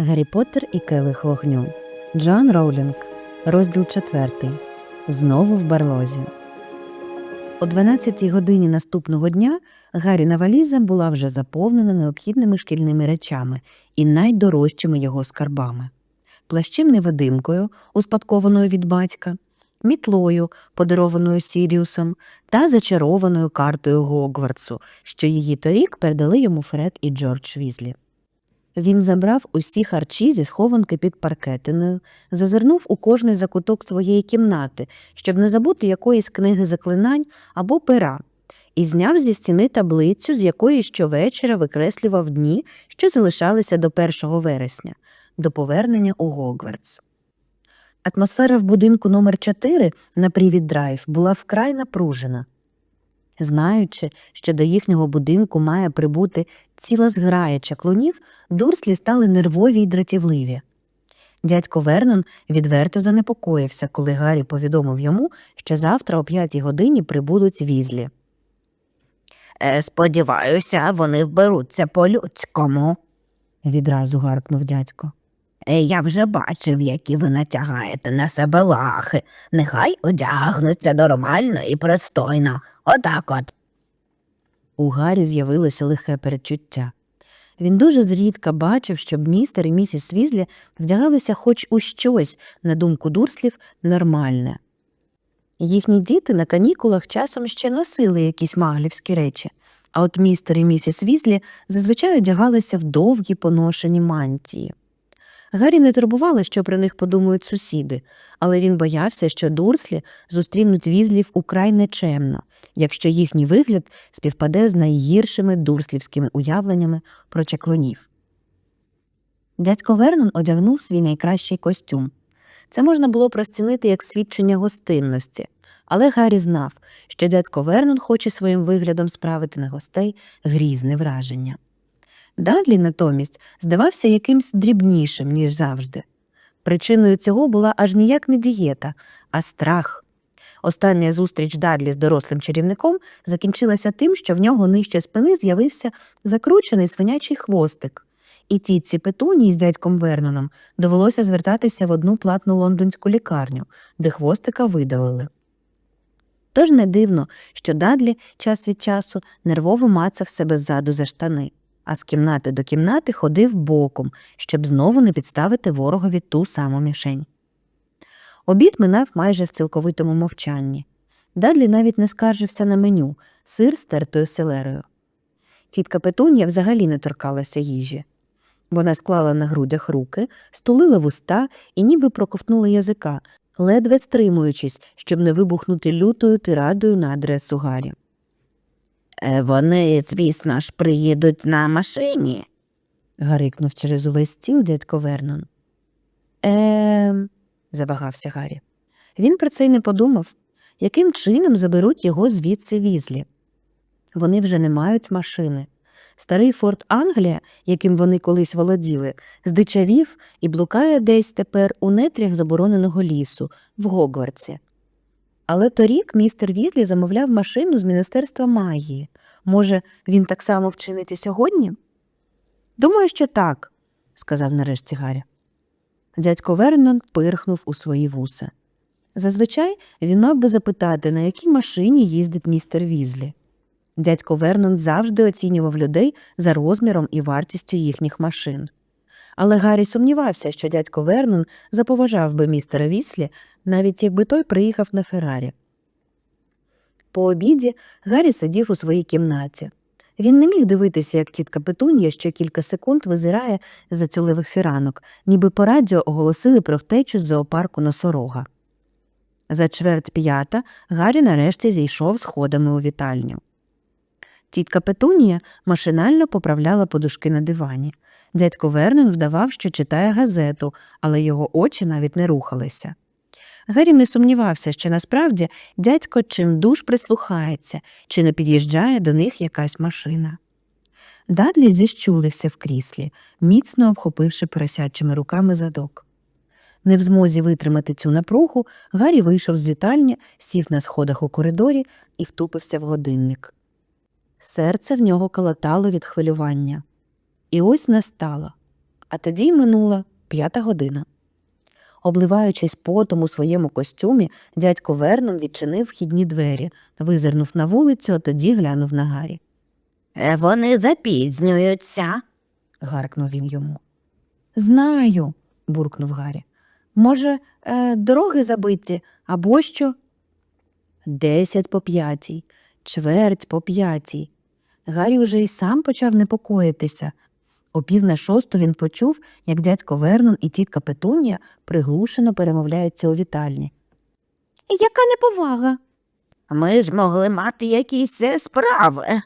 Гаррі Поттер і Келих вогню. Джоан Роулінг. Розділ 4. Знову в барлозі. О 12-й годині наступного дня Гарріна валіза була вже заповнена необхідними шкільними речами і найдорожчими його скарбами плащем невидимкою, успадкованою від батька, мітлою, подарованою Сіріусом, та зачарованою картою Гогвартсу, що її торік передали йому Фред і Джордж Візлі. Він забрав усі харчі зі схованки під паркетиною, зазирнув у кожний закуток своєї кімнати, щоб не забути якоїсь книги заклинань або пера, і зняв зі стіни таблицю, з якої щовечора викреслював дні, що залишалися до 1 вересня, до повернення у Гогвартс. Атмосфера в будинку номер 4 на Привід Драйв була вкрай напружена. Знаючи, що до їхнього будинку має прибути ціла зграя чаклунів, дурслі стали нервові й дратівливі. Дядько Вернон відверто занепокоївся, коли Гаррі повідомив йому, що завтра о п'ятій годині прибудуть візлі. Е, сподіваюся, вони вберуться по-людському. Відразу гаркнув дядько. Е, Я вже бачив, які ви натягаєте на себе лахи. Нехай одягнуться нормально і пристойно. Отак от. У Гаррі з'явилося лихе передчуття. Він дуже зрідка бачив, щоб містер і місіс Візлі вдягалися хоч у щось, на думку дурслів, нормальне. Їхні діти на канікулах часом ще носили якісь маглівські речі, а от містер і місіс Візлі зазвичай одягалися в довгі поношені мантії. Гаррі не турбувало, що про них подумають сусіди, але він боявся, що дурслі зустрінуть візлів украй нечемно, якщо їхній вигляд співпаде з найгіршими дурслівськими уявленнями про чаклунів. Дядько Вернон одягнув свій найкращий костюм. Це можна було розцінити як свідчення гостинності, але Гаррі знав, що дядько Вернон хоче своїм виглядом справити на гостей грізне враження. Дадлі натомість здавався якимсь дрібнішим, ніж завжди. Причиною цього була аж ніяк не дієта, а страх. Остання зустріч Дадлі з дорослим чарівником закінчилася тим, що в нього нижче спини з'явився закручений свинячий хвостик, і тітці Петунії з дядьком Верноном довелося звертатися в одну платну лондонську лікарню, де хвостика видалили. Тож не дивно, що Дадлі час від часу нервово мацав себе ззаду за штани а з кімнати до кімнати ходив боком, щоб знову не підставити ворогові ту саму мішень. Обід минав майже в цілковитому мовчанні. Дадлі навіть не скаржився на меню сир з тертою селерою. Тітка Петунія взагалі не торкалася їжі. Вона склала на грудях руки, стулила вуста і ніби проковтнула язика, ледве стримуючись, щоб не вибухнути лютою тирадою на адресу Гаррі. Е, Вони, звісно ж, приїдуть на машині. гарикнув через увесь стіл дядько Вернон. Ем, завагався Гаррі. Він про це й не подумав, яким чином заберуть його звідси візлі. Вони вже не мають машини. Старий Форт Англія, яким вони колись володіли, здичавів і блукає десь тепер у нетрях забороненого лісу в Гогвартсі. Але торік містер Візлі замовляв машину з Міністерства магії. Може, він так само вчинить і сьогодні? Думаю, що так, сказав нарешті Гаррі. Дядько Вернон пирхнув у свої вуса. Зазвичай він мав би запитати, на якій машині їздить містер Візлі. Дядько Вернон завжди оцінював людей за розміром і вартістю їхніх машин. Але Гаррі сумнівався, що дядько Вернон заповажав би містера Віслі, навіть якби той приїхав на Феррарі. По обіді Гаррі сидів у своїй кімнаті. Він не міг дивитися, як тітка Петунія ще кілька секунд визирає за цюлевих фіранок, ніби по радіо оголосили про втечу з зоопарку носорога. За чверть п'ята Гаррі нарешті зійшов сходами у вітальню. Тітка Петунія машинально поправляла подушки на дивані. Дядько Вернон вдавав, що читає газету, але його очі навіть не рухалися. Гаррі не сумнівався, що насправді дядько чимдуж прислухається, чи не під'їжджає до них якась машина. Дадлі зіщулився в кріслі, міцно обхопивши поросячими руками задок. Не в змозі витримати цю напругу, Гаррі вийшов з вітальні, сів на сходах у коридорі і втупився в годинник. Серце в нього калатало від хвилювання. І ось настало А тоді й минула п'ята година. Обливаючись потом у своєму костюмі, дядько Вернон відчинив вхідні двері, визирнув на вулицю, а тоді глянув на Гаррі. Е, Вони запізнюються. гаркнув він йому. Знаю, буркнув Гаррі. Може, е, дороги забиті або що? Десять по п'ятій, чверть по п'ятій. Гаррі уже й сам почав непокоїтися. О пів на шосту він почув, як дядько Вернон і тітка Петунія приглушено перемовляються у вітальні. Яка неповага? Ми ж могли мати якісь е, справи.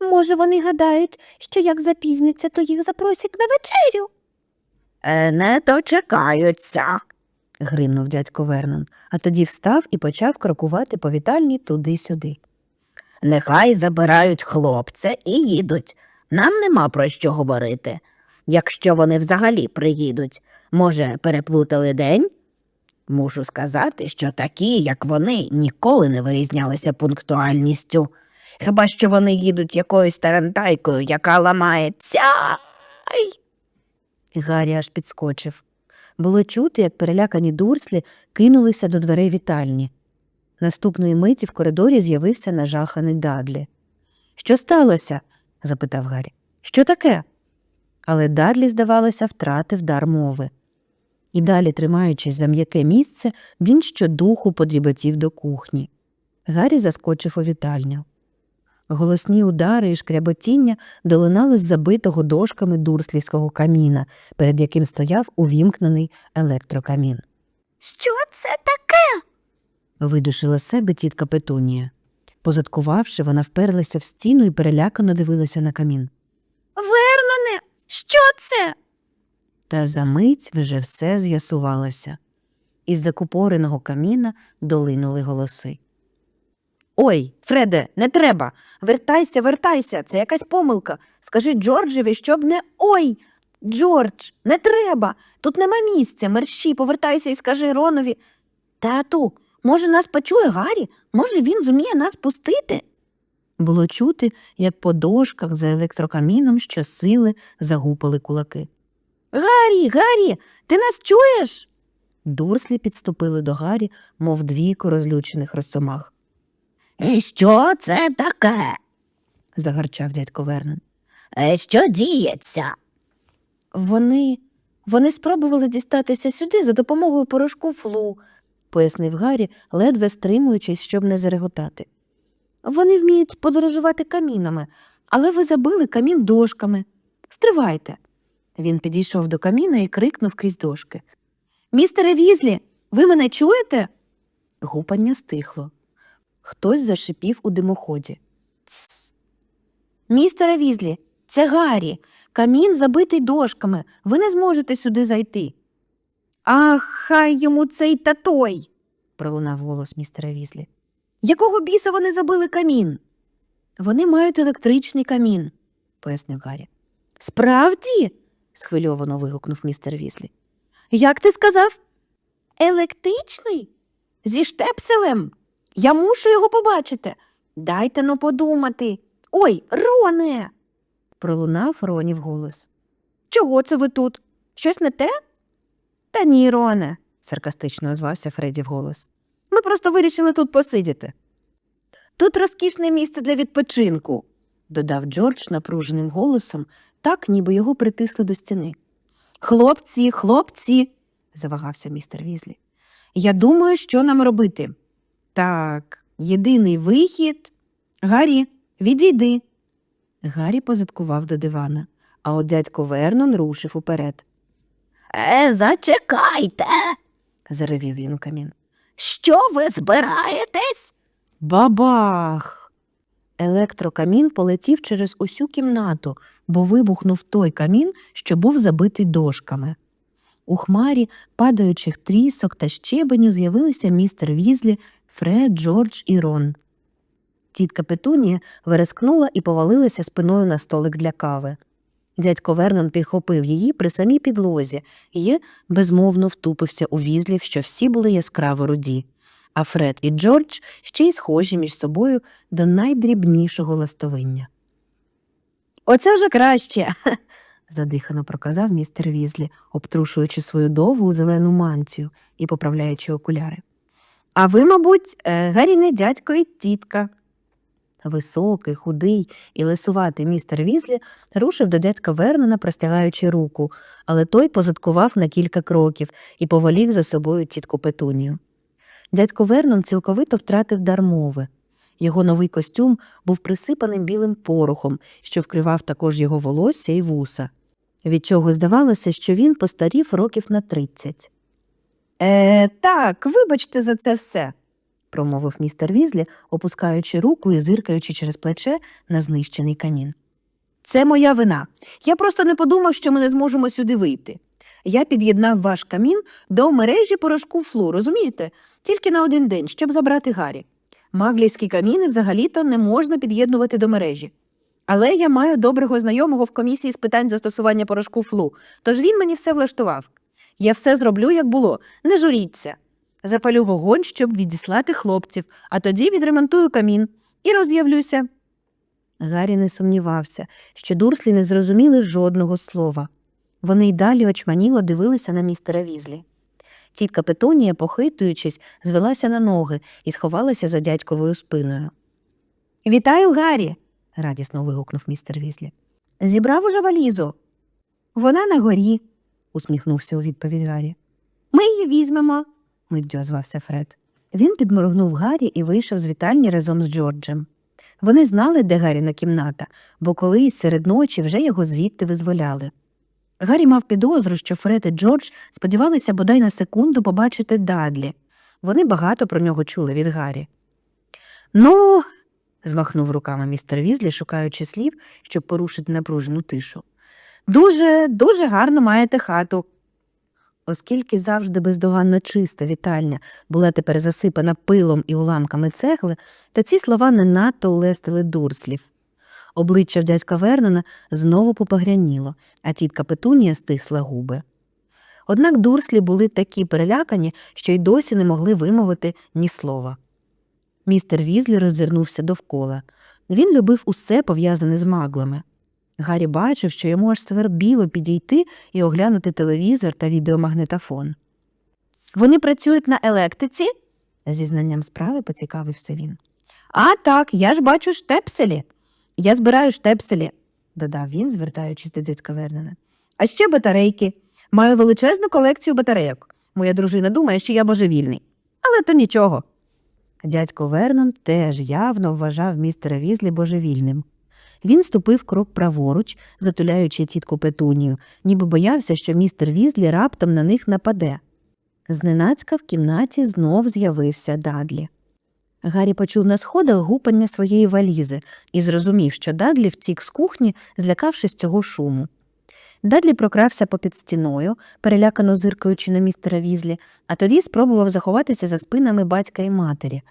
Може, вони гадають, що як запізняться, то їх запросять на вечерю. Е, Не дочекаються. гримнув дядько Вернон, а тоді встав і почав крокувати по вітальні туди-сюди. Нехай забирають хлопця і їдуть. Нам нема про що говорити. Якщо вони взагалі приїдуть, може, переплутали день? Мушу сказати, що такі, як вони, ніколи не вирізнялися пунктуальністю. Хіба що вони їдуть якоюсь тарантайкою, яка ламається. Ай! Гаррі аж підскочив. Було чути, як перелякані дурслі кинулися до дверей вітальні. Наступної миті в коридорі з'явився нажаханий Дадлі. Що сталося? запитав Гаррі. Що таке? Але Дадлі, здавалося, втратив дар мови. І далі, тримаючись за м'яке місце, він щодуху подріботів до кухні. Гаррі заскочив у вітальню. Голосні удари і шкряботіння долинали з забитого дошками дурслівського каміна, перед яким стояв увімкнений електрокамін. Що це таке? Видушила себе тітка Петунія. Позадкувавши, вона вперлася в стіну і перелякано дивилася на камін. Верноне, що це? Та за мить вже все з'ясувалося. Із закупореного каміна долинули голоси. Ой, Фреде, не треба. Вертайся, вертайся, це якась помилка. Скажи Джорджеві, щоб не. Ой, Джордж, не треба. Тут нема місця. Мерщі, повертайся і скажи Ронові. Тату, може, нас почує Гаррі? Може, він зуміє нас пустити? Було чути, як по дошках за електрокаміном щосили загупали кулаки. Гаррі, Гаррі, ти нас чуєш? Дурслі підступили до Гаррі, мов двійко розлючених розсомах. І що це таке? загарчав дядько Вернон. Е, Що діється? Вони. Вони спробували дістатися сюди за допомогою порошку флу, пояснив Гаррі, ледве стримуючись, щоб не зареготати. Вони вміють подорожувати камінами, але ви забили камін дошками. Стривайте. Він підійшов до каміна і крикнув крізь дошки. Містере Візлі, ви мене чуєте? Гупання стихло. Хтось зашипів у димоході. Тсс. Містере Візлі, це Гаррі. Камін забитий дошками. Ви не зможете сюди зайти. Ах, хай йому цей та той. пролунав голос містера Візлі. Якого біса вони забили камін? Вони мають електричний камін, пояснив Гаррі. Справді? схвильовано вигукнув містер Візлі. Як ти сказав? Електричний? Зі штепселем? Я мушу його побачити. Дайте но подумати. Ой, Роне. пролунав Ронів голос. Чого це ви тут? Щось не те? Та ні, Роне, саркастично озвався Фредді вголос. Ми просто вирішили тут посидіти. Тут розкішне місце для відпочинку, додав Джордж напруженим голосом, так ніби його притисли до стіни. Хлопці, хлопці, завагався містер Візлі. Я думаю, що нам робити. Так, єдиний вихід. Гаррі, відійди. Гаррі позадкував до дивана, а от дядько Вернон рушив уперед. Е, зачекайте. Заревів він у камін. Що ви збираєтесь? Бабах! Електрокамін полетів через усю кімнату, бо вибухнув той камін, що був забитий дошками. У хмарі падаючих трісок та щебеню з'явилися містер Візлі, Фред, Джордж і Рон. Тітка Петунія верескнула і повалилася спиною на столик для кави. Дядько Вернон підхопив її при самій підлозі і безмовно втупився у візлів, що всі були яскраво руді, а Фред і Джордж ще й схожі між собою до найдрібнішого ластовиння. Оце вже краще. задихано проказав містер Візлі, обтрушуючи свою довгу зелену мантію і поправляючи окуляри. А ви, мабуть, е, Гаррі не дядько і тітка. Високий, худий і лисуватий містер Візлі рушив до дядька Вернона, простягаючи руку, але той позадкував на кілька кроків і поволік за собою тітку Петунію. Дядько Вернон цілковито втратив дар мови. Його новий костюм був присипаним білим порохом, що вкривав також його волосся і вуса, від чого здавалося, що він постарів років на тридцять. Е, так, вибачте за це все, промовив містер Візлі, опускаючи руку і зиркаючи через плече на знищений камін. Це моя вина. Я просто не подумав, що ми не зможемо сюди вийти. Я під'єднав ваш камін до мережі порошку флу, розумієте? Тільки на один день, щоб забрати Гаррі. Маглійські каміни взагалі-то не можна під'єднувати до мережі. Але я маю доброго знайомого в комісії з питань застосування порошку флу, тож він мені все влаштував. Я все зроблю, як було, не журіться. Запалю вогонь, щоб відіслати хлопців, а тоді відремонтую камін і роз'явлюся. Гаррі не сумнівався, що дурслі не зрозуміли жодного слова. Вони й далі очманіло дивилися на містера Візлі. Тітка Петунія, похитуючись, звелася на ноги і сховалася за дядьковою спиною. Вітаю, Гаррі. радісно вигукнув містер Візлі. Зібрав уже валізу. Вона на горі, усміхнувся у відповідь Гаррі. Ми її візьмемо, миттю озвався Фред. Він підморгнув Гаррі і вийшов з вітальні разом з Джорджем. Вони знали, де Гарріна кімната, бо колись серед ночі вже його звідти визволяли. Гаррі мав підозру, що Фред і Джордж сподівалися бодай на секунду побачити Дадлі. Вони багато про нього чули від Гаррі. Ну, змахнув руками містер Візлі, шукаючи слів, щоб порушити напружену тишу. Дуже, дуже гарно маєте хату. Оскільки завжди бездоганно чиста вітальня була тепер засипана пилом і уламками цегли, то ці слова не надто улестили дурслів. Обличчя в дядька Вернона знову попогряніло, а тітка Петунія стисла губи. Однак дурслі були такі перелякані, що й досі не могли вимовити ні слова. Містер Візлі роззирнувся довкола. Він любив усе пов'язане з маглами. Гаррі бачив, що йому аж свербіло підійти і оглянути телевізор та відеомагнетофон. Вони працюють на електриці? зі знанням справи поцікавився він. А так, я ж бачу штепселі. Я збираю штепселі, додав він, звертаючись до дядька Вернена. А ще батарейки. Маю величезну колекцію батарейок. Моя дружина думає, що я божевільний. Але то нічого. Дядько Вернон теж явно вважав містера Візлі божевільним. Він ступив крок праворуч, затуляючи тітку Петунію, ніби боявся, що містер Візлі раптом на них нападе. Зненацька в кімнаті знов з'явився Дадлі. Гаррі почув на сходах гупання своєї валізи і зрозумів, що Дадлі втік з кухні, злякавшись цього шуму. Дадлі прокрався попід стіною, перелякано зиркаючи на містера Візлі, а тоді спробував заховатися за спинами батька і матері.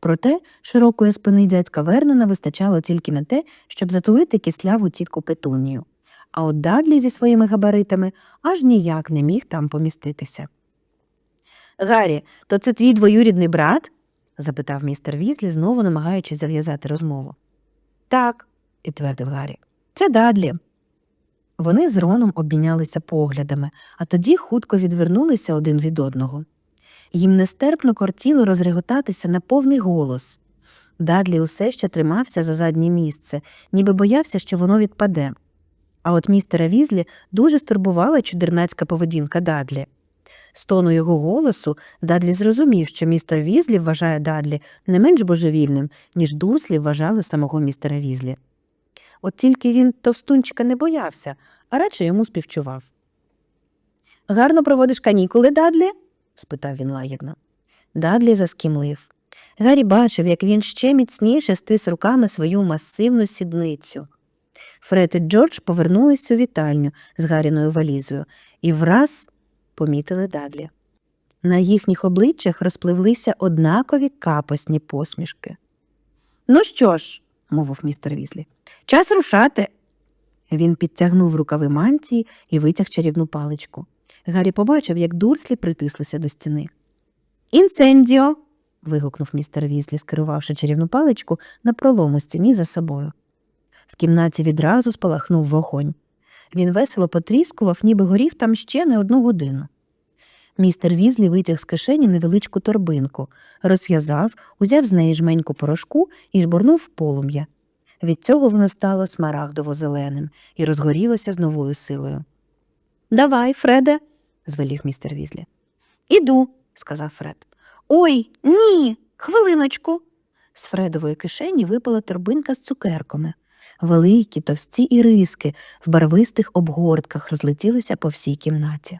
Проте широкої спини дядька Вернона вистачало тільки на те, щоб затулити кисляву тітку Петунію. А от Дадлі зі своїми габаритами аж ніяк не міг там поміститися. Гаррі, то це твій двоюрідний брат? запитав містер Візлі, знову намагаючись зав'язати розмову. Так, підтвердив Гаррі. Це Дадлі. Вони з Роном обмінялися поглядами, а тоді хутко відвернулися один від одного. Їм нестерпно кортіло розреготатися на повний голос. Дадлі усе ще тримався за заднє місце, ніби боявся, що воно відпаде. А от містера Візлі дуже стурбувала чудернацька поведінка Дадлі. З тону його голосу Дадлі зрозумів, що містер Візлі вважає Дадлі не менш божевільним, ніж Дурслі вважали самого містера Візлі. От тільки він товстунчика не боявся, а радше йому співчував. Гарно проводиш канікули, Дадлі? Спитав він лагідно. Дадлі заскімлив. Гаррі бачив, як він ще міцніше стис руками свою масивну сідницю. Фред і Джордж повернулись у вітальню з Гарріною валізою і враз помітили Дадлі. На їхніх обличчях розпливлися однакові капосні посмішки. Ну що ж, мовив містер Візлі, час рушати. Він підтягнув рукави мантії і витяг чарівну паличку. Гаррі побачив, як дурслі притислися до стіни. Інцендіо. вигукнув містер Візлі, скерувавши чарівну паличку на пролому стіні за собою. В кімнаті відразу спалахнув вогонь. Він весело потріскував, ніби горів там ще не одну годину. Містер Візлі витяг з кишені невеличку торбинку, розв'язав, узяв з неї жменьку порошку і жбурнув в полум'я. Від цього воно стало смарагдово-зеленим і розгорілося з новою силою. Давай, Фреде, звелів містер Візлі. Іду, сказав Фред. Ой, ні, хвилиночку. З Фредової кишені випала торбинка з цукерками. Великі, товсті іриски в барвистих обгортках розлетілися по всій кімнаті.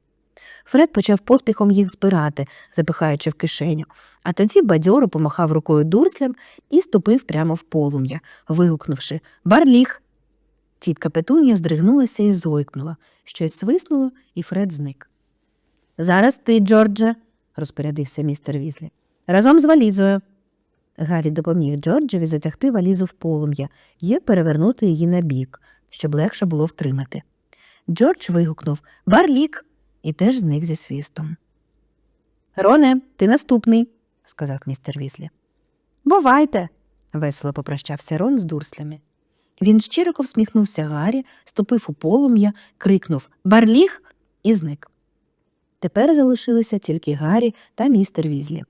Фред почав поспіхом їх збирати, запихаючи в кишеню, а тоді бадьоро помахав рукою дурслям і ступив прямо в полум'я, вигукнувши Барліг. Тітка Петунія здригнулася і зойкнула. Щось свиснуло, і Фред зник. Зараз ти, Джордже, розпорядився містер Візлі. Разом з валізою. Гаррі допоміг Джорджеві затягти валізу в полум'я і перевернути її на бік, щоб легше було втримати. Джордж вигукнув Барлік і теж зник зі свістом. Роне, ти наступний, сказав містер Візлі. Бувайте, весело попрощався Рон з дурслями. Він щироко всміхнувся Гаррі, ступив у полум'я, крикнув Барліг і зник. Тепер залишилися тільки Гаррі та містер Візлі.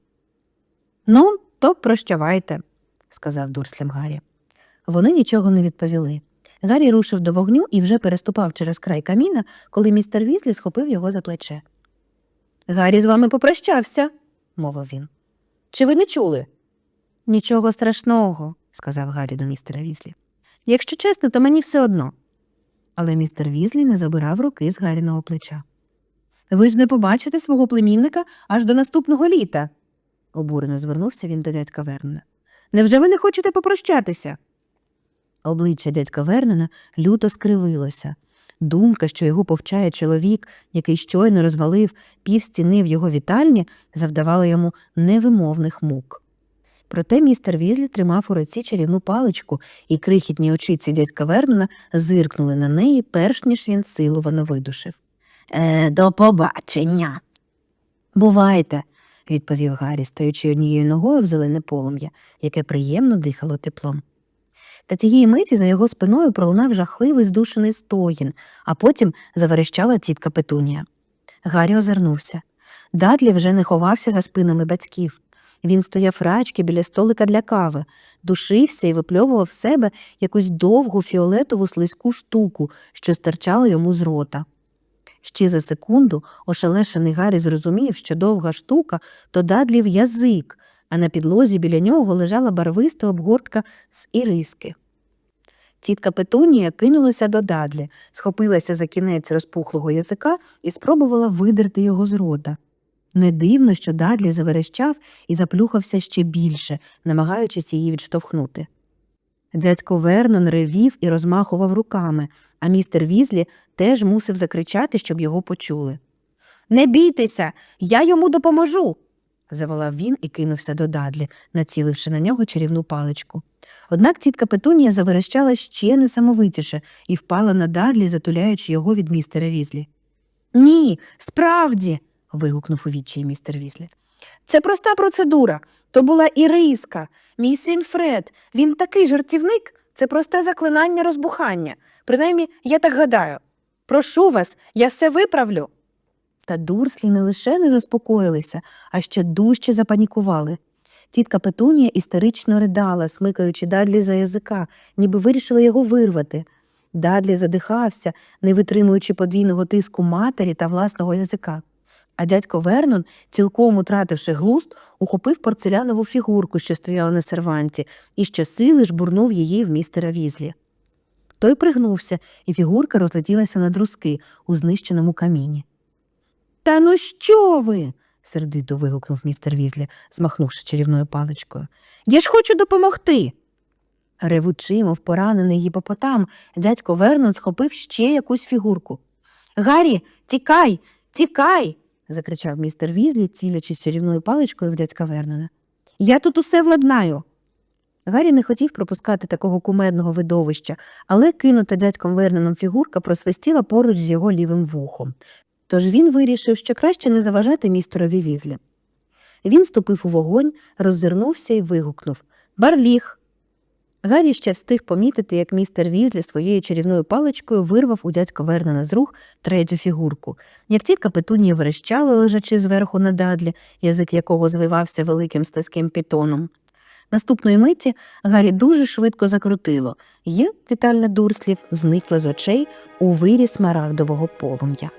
Ну, то прощавайте, сказав дурслям Гаррі. Вони нічого не відповіли. Гаррі рушив до вогню і вже переступав через край каміна, коли містер Візлі схопив його за плече. Гаррі з вами попрощався, мовив він. Чи ви не чули? Нічого страшного, сказав Гаррі до містера Візлі. Якщо чесно, то мені все одно. Але містер Візлі не забирав руки з Гарріного плеча. Ви ж не побачите свого племінника аж до наступного літа, обурено звернувся він до дядька Вернона. Невже ви не хочете попрощатися? Обличчя дядька Вернона люто скривилося. Думка, що його повчає чоловік, який щойно розвалив пів стіни в його вітальні, завдавала йому невимовних мук. Проте містер Візлі тримав у руці чарівну паличку, і крихітні очиці дядька Вернона зиркнули на неї, перш ніж він силувано видушив. Е, до побачення. Бувайте, відповів Гаррі, стаючи однією ногою в зелене полум'я, яке приємно дихало теплом. Та цієї миті за його спиною пролунав жахливий здушений стоїн, а потім заверещала тітка Петунія. Гаррі озирнувся. Дадлі вже не ховався за спинами батьків. Він стояв рачки біля столика для кави, душився і випльовував в себе якусь довгу фіолетову слизьку штуку, що стирчала йому з рота. Ще за секунду ошелешений Гаррі зрозумів, що довга штука то дадлів язик, а на підлозі біля нього лежала барвиста обгортка з іриски. Тітка Петунія кинулася до дадлі, схопилася за кінець розпухлого язика і спробувала видерти його з рота. Не дивно, що Дадлі заверещав і заплюхався ще більше, намагаючись її відштовхнути. Дядько Вернон ревів і розмахував руками, а містер Візлі теж мусив закричати, щоб його почули. Не бійтеся, я йому допоможу. заволав він і кинувся до Дадлі, націливши на нього чарівну паличку. Однак тітка Петунія заверещала ще несамовитіше і впала на Дадлі, затуляючи його від містера Візлі. Ні, справді. Вигукнув у відчаї містер Візлі. Це проста процедура. То була іриска. Мій син Фред. Він такий жартівник. Це просте заклинання розбухання. Принаймні, я так гадаю. Прошу вас, я все виправлю. Та дурслі не лише не заспокоїлися, а ще дужче запанікували. Тітка Петунія істерично ридала, смикаючи Дадлі за язика, ніби вирішила його вирвати. Дадлі задихався, не витримуючи подвійного тиску матері та власного язика. А дядько Вернон, цілком утративши глузд, ухопив порцелянову фігурку, що стояла на серванті, і щосили жбурнув її в містера Візлі. Той пригнувся, і фігурка розлетілася на друзки у знищеному каміні. Та ну що ви? сердито вигукнув містер Візлі, змахнувши чарівною паличкою. Я ж хочу допомогти. Ревучи, мов поранений гіпопотам, дядько Вернон схопив ще якусь фігурку. Гаррі, тікай, тікай. Закричав містер Візлі, цілячись чарівною паличкою в дядька Вернона. Я тут усе владнаю. Гаррі не хотів пропускати такого кумедного видовища, але кинута дядьком Верноном фігурка просвистіла поруч з його лівим вухом. Тож він вирішив, що краще не заважати містерові візлі. Він ступив у вогонь, роззирнувся і вигукнув Барліг. Гаррі ще встиг помітити, як містер Візлі своєю чарівною паличкою вирвав у дядька Вернона з рук третю фігурку. Як тітка Петунія верещала, лежачи зверху на дадлі, язик якого звивався великим стаським пітоном. Наступної миті Гаррі дуже швидко закрутило, і вітальна дурслів зникла з очей у вирі смарагдового полум'я.